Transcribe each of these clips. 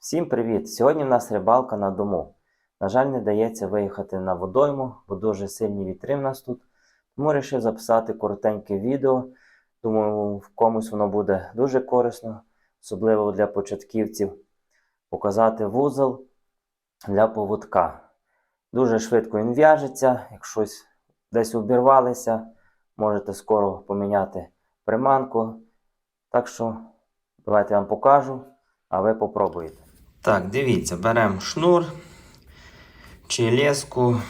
Всім привіт! Сьогодні в нас рибалка на дому. На жаль, не дається виїхати на водойму, бо дуже сильні вітри в нас тут. Тому вирішив записати коротеньке відео. Думаю, в комусь воно буде дуже корисно, особливо для початківців. Показати вузол для поводка. Дуже швидко він в'яжеться. Якщо десь обірвалися, можете скоро поміняти приманку. Так що давайте я вам покажу, а ви попробуєте. Так, дивіться, беремо шнур, чи леску,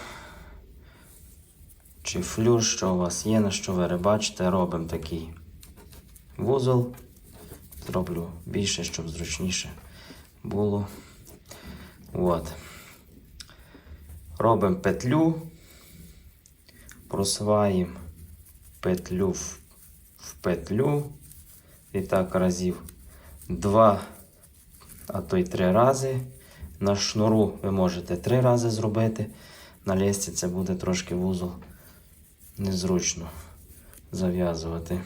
чи флюр, що у вас є, на що ви рибачите, робимо такий вузол. Зроблю більше, щоб зручніше було. От. Робимо петлю, просуваємо петлю в, петлю. І так разів два, а то й три рази. На шнуру ви можете три рази зробити. На лісці це буде трошки вузол незручно зав'язувати.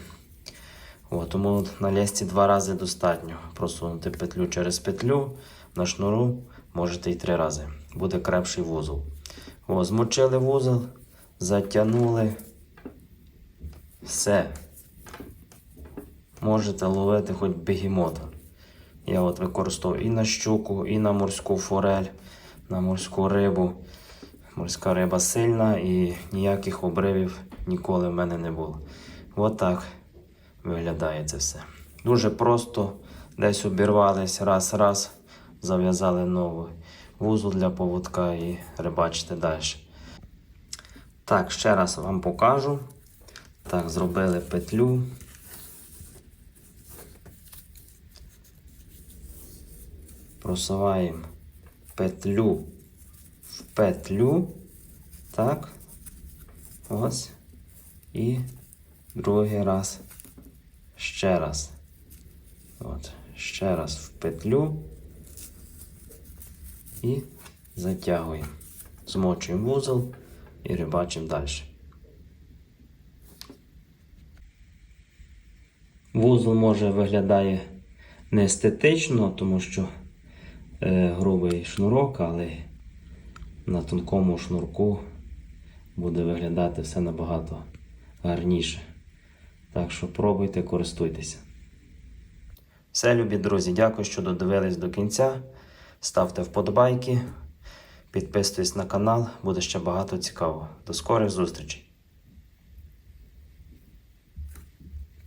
От, тому на лісці два рази достатньо. Просунути петлю через петлю. На шнуру можете і три рази. Буде крепший вузол. О, змочили вузол, затягнули. Все. Можете ловити хоч бегемота. Я от використовую і на щуку, і на морську форель, на морську рибу. Морська риба сильна і ніяких обривів ніколи в мене не було. От так виглядає це все. Дуже просто десь обірвались, раз-раз, зав'язали новий вузол для поводка і рибачите далі. Так, ще раз вам покажу. Так, зробили петлю. Просуваємо петлю в петлю. Так. Ось. І другий раз. Ще раз. От. Ще раз в петлю. І затягуємо. Змочуємо вузол і рибачимо далі. Вузол може виглядає не естетично, тому що грубий шнурок, але на тонкому шнурку буде виглядати все набагато гарніше. Так що пробуйте, користуйтеся. Все, любі друзі, дякую, що додивились до кінця. Ставте вподобайки, підписуйтесь на канал, буде ще багато цікавого. До скорих зустрічей!